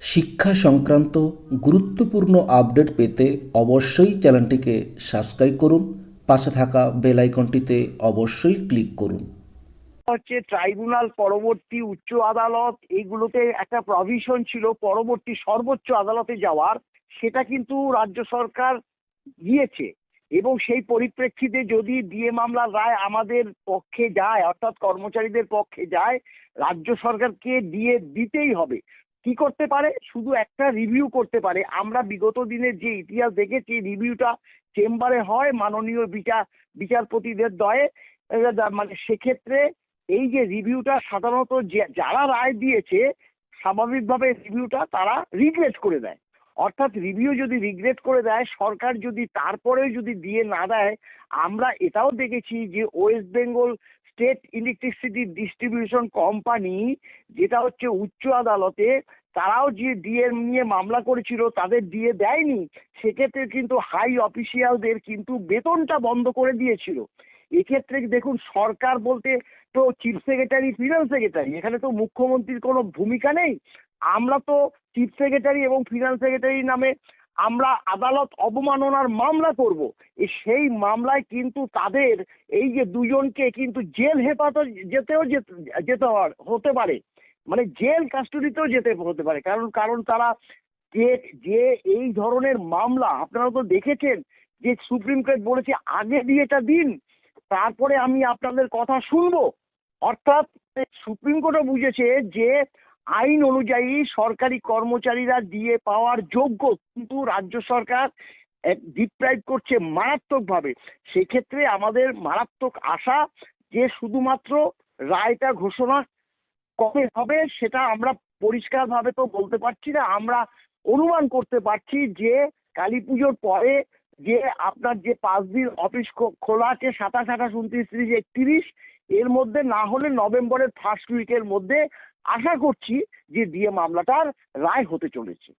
শিক্ষা সংক্রান্ত গুরুত্বপূর্ণ আপডেট পেতে অবশ্যই চ্যানেলটিকে সাবস্ক্রাইব করুন, পাশে থাকা বেল আইকনটিতে অবশ্যই ক্লিক করুন। হচ্ছে ট্রাইব্যুনাল পরবর্তী উচ্চ আদালত এইগুলোতে একটা প্রভিশন ছিল পরবর্তী সর্বোচ্চ আদালতে যাওয়ার, সেটা কিন্তু রাজ্য সরকার দিয়েছে। এবং সেই পরিপ্রেক্ষিতে যদি ডিএ মামলার রায় আমাদের পক্ষে যায়, অর্থাৎ কর্মচারীদের পক্ষে যায়, রাজ্য সরকারকে দিয়ে দিতেই হবে। কি করতে পারে? শুধু একটা রিভিউ করতে পারে। আমরা বিগত দিনের যে ইতিহাস দেখেছি রিভিউটা চেম্বারে হয় মাননীয় বিচার বিচারপতিদের দয়ে। মানে সেক্ষেত্রে এই যে রিভিউটা সাধারণত যারা রায় দিয়েছে, স্বাভাবিকভাবে রিভিউটা তারা রিগ্রেট করে দেয়। অর্থাৎ রিভিউ যদি রিগ্রেট করে দেয়, সরকার যদি তারপরেও যদি দিয়ে না দেয়, আমরা এটাও দেখেছি যে West Bengal state electricity distribution company যেটা হচ্ছে উচ্চ আদালতে, তারাও যে ডিএ নিয়ে মামলা করেছিল, তাদের ডিএ দেয়নি। সেক্ষেত্রে কিন্তু হাই অফিসিয়ালদের কিন্তু বেতনটা বন্ধ করে দিয়েছিল। এক্ষেত্রে দেখুন, সরকার বলতে তো চিফ সেক্রেটারি ফিনান্স সেক্রেটারি এখানে তো মুখ্যমন্ত্রীর কোনো ভূমিকা নেই। আমরা তো চিফ সেক্রেটারি এবং ফিনান্স সেক্রেটারি নামে আমরা আদালত অবমাননার মামলা করব। সেই মামলায় কিন্তু তাদের এই যে দুজনকে কিন্তু জেল হেফাজত যেতেও যেতে- হতে পারে। মানে জেল কাস্টডিতেও যেতে হতে পারে। কারণ কারণ তারা যে যে এই ধরনের মামলা, আপনারা তো দেখেছেন যে সুপ্রিম কোর্ট বলেছে, আগে বিয়েটা দিন, তারপরে আমি আপনাদের কথা শুনব। অর্থাৎ, সুপ্রিম কোর্টও বুঝেছে যে আইন অনুযায়ী সরকারি কর্মচারীরা দিয়ে পাওয়ার যোগ্য, কিন্তু রাজ্য সরকার ডিপ্রাইভ করছে মারাত্মকভাবে। সেক্ষেত্রে আমাদের মারাত্মক আশা যে শুধুমাত্র রায়টা ঘোষণা কবে হবে সেটা আমরা পরিষ্কারভাবে তো বলতে পারছি না। আমরা অনুমান করতে পারছি যে কালী পুজোর পরে যে আপনার যে পাঁচ দিন অফিস খোলা আছে সাতাশ, আঠাশ, উনত্রিশ, ত্রিশ, একত্রিশ, এর মধ্যে না হলে নভেম্বরের ফার্স্ট উইকের মধ্যে আশা করছি যে ডিএ মামলাটার রায় হতে চলেছে।